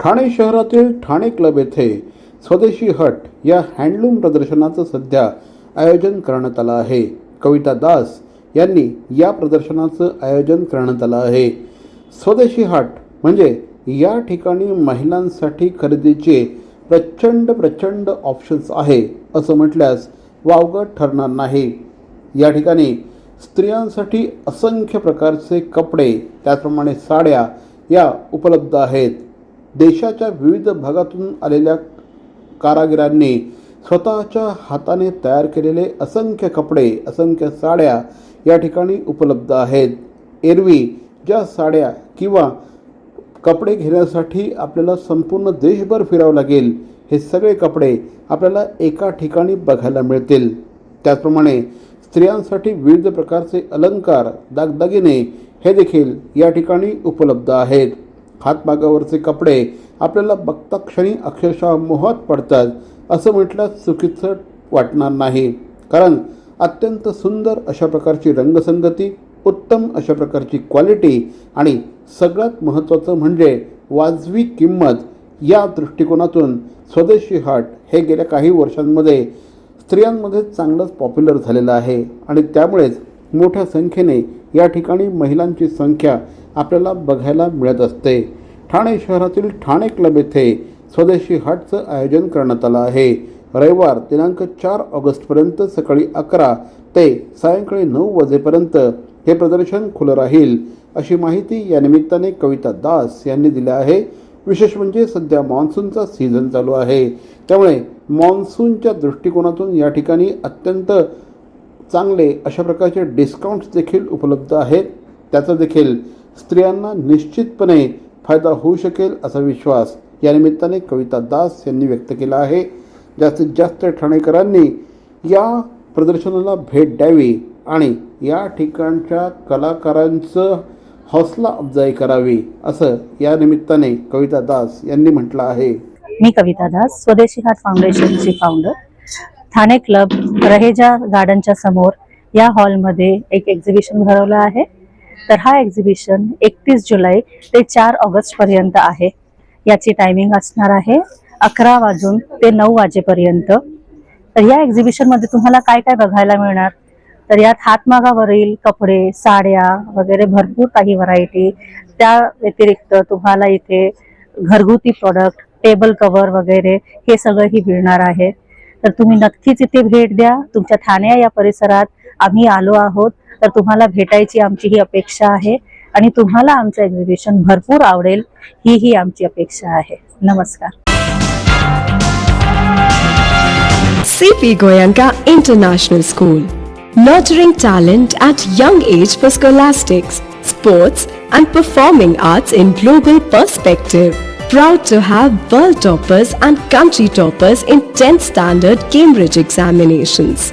ठाणे शहरातील ठाणे क्लब येथे स्वदेशी हट या हँडलूम प्रदर्शनाचं सध्या आयोजन करण्यात आलं आहे. कविता दास यांनी या प्रदर्शनाचं आयोजन करण्यात आलं आहे. स्वदेशी हट म्हणजे या ठिकाणी महिलांसाठी खरेदीचे प्रचंड प्रचंड ऑप्शन्स आहे असं म्हटल्यास वावगं ठरणार नाही. या ठिकाणी स्त्रियांसाठी असंख्य प्रकारचे कपडे त्याचप्रमाणे साड्या या उपलब्ध आहेत. देशाच्या विविध भागातून आलेल्या कारागिरांनी स्वतःच्या हाताने तयार केलेले असंख्य कपडे असंख्य साड्या या ठिकाणी उपलब्ध आहेत. एरवी ज्या साड्या किंवा कपडे घेण्यासाठी आपल्याला संपूर्ण देशभर फिरावं लागेल हे सगळे कपडे आपल्याला एका ठिकाणी बघायला मिळतील. त्याचप्रमाणे स्त्रियांसाठी विविध प्रकारचे अलंकार दागदागिने हे देखील या ठिकाणी उपलब्ध आहेत. हातमागावरचे कपडे आपल्याला बघता क्षणी अक्षरशः मोहात पडतात असं म्हटल्यास चुकीचं वाटणार नाही. कारण अत्यंत सुंदर अशा प्रकारची रंगसंगती उत्तम अशा प्रकारची क्वालिटी आणि सगळ्यात महत्त्वाचं म्हणजे वाजवी किंमत या दृष्टिकोनातून स्वदेशी हाट हे गेल्या काही वर्षांमध्ये स्त्रियांमध्ये चांगलंच पॉप्युलर झालेलं आहे. आणि त्यामुळेच मोठ्या संख्येने या ठिकाणी महिलांची संख्या आपल्याला बघायला मिळत असते. ठाणे शहरातील ठाणे क्लब येथे स्वदेशी हाटचं आयोजन करण्यात आलं आहे. रविवार दिनांक चार ऑगस्टपर्यंत सकाळी अकरा ते सायंकाळी नऊ वाजेपर्यंत हे प्रदर्शन खुलं राहील अशी माहिती या निमित्ताने कविता दास यांनी दिली आहे. विशेष म्हणजे सध्या मान्सूनचा सीझन चालू आहे. त्यामुळे मान्सूनच्या दृष्टिकोनातून या ठिकाणी अत्यंत चांगले अशा प्रकारचे डिस्काउंट्स देखील उपलब्ध आहेत. त्याचं देखील स्त्रियांना निश्चितपणे फायदा होऊ शकेल असा विश्वास या निमित्ताने कविता दास यांनी व्यक्त केला आहे. जास्तीत जास्त ठाणेकरांनी या प्रदर्शनाला भेट द्यावी आणि या ठिकाणच्या कलाकारांचं हौसला अफजाई करावी असं या निमित्ताने कविता दास यांनी म्हटलं आहे. मी कविता दास स्वदेशी हाट फाउंडेशनची फाउंडर ठाणे क्लब रहेजा गार्डनच्या समोर या हॉलमध्ये एक एक्झिबिशन भरवलं आहे. तर हा एक्झिबिशन एकतीस जुलै ते चार ऑगस्ट पर्यंत आहे. याची टायमिंग असणार आहे अकरा वाजून ते नऊ वाजेपर्यंत. तर या एक्झिबिशनमध्ये तुम्हाला काय काय बघायला मिळणार? तर यात हातमागावरील कपडे साड्या वगैरे भरपूर काही व्हरायटी त्या व्यतिरिक्त तुम्हाला इथे घरगुती प्रॉडक्ट टेबल कव्हर वगैरे हे सगळंही मिळणार आहे. तर तुम्ही नक्कीच इथे भेट द्या. तुमच्या ठाणे या परिसरात आम्ही आलो आहोत. तर तुम्हाला भेटायची आमची ही अपेक्षा आहे आणि तुम्हाला आमचं एक्झिबिशन भरपूर आवडेल ही ही आमची अपेक्षा आहे नमस्कार CP Goyanka International School. Nurturing talent at young age for scholastics, sports, and performing arts in global perspective. Proud to have world toppers and country toppers in 10th standard Cambridge examinations.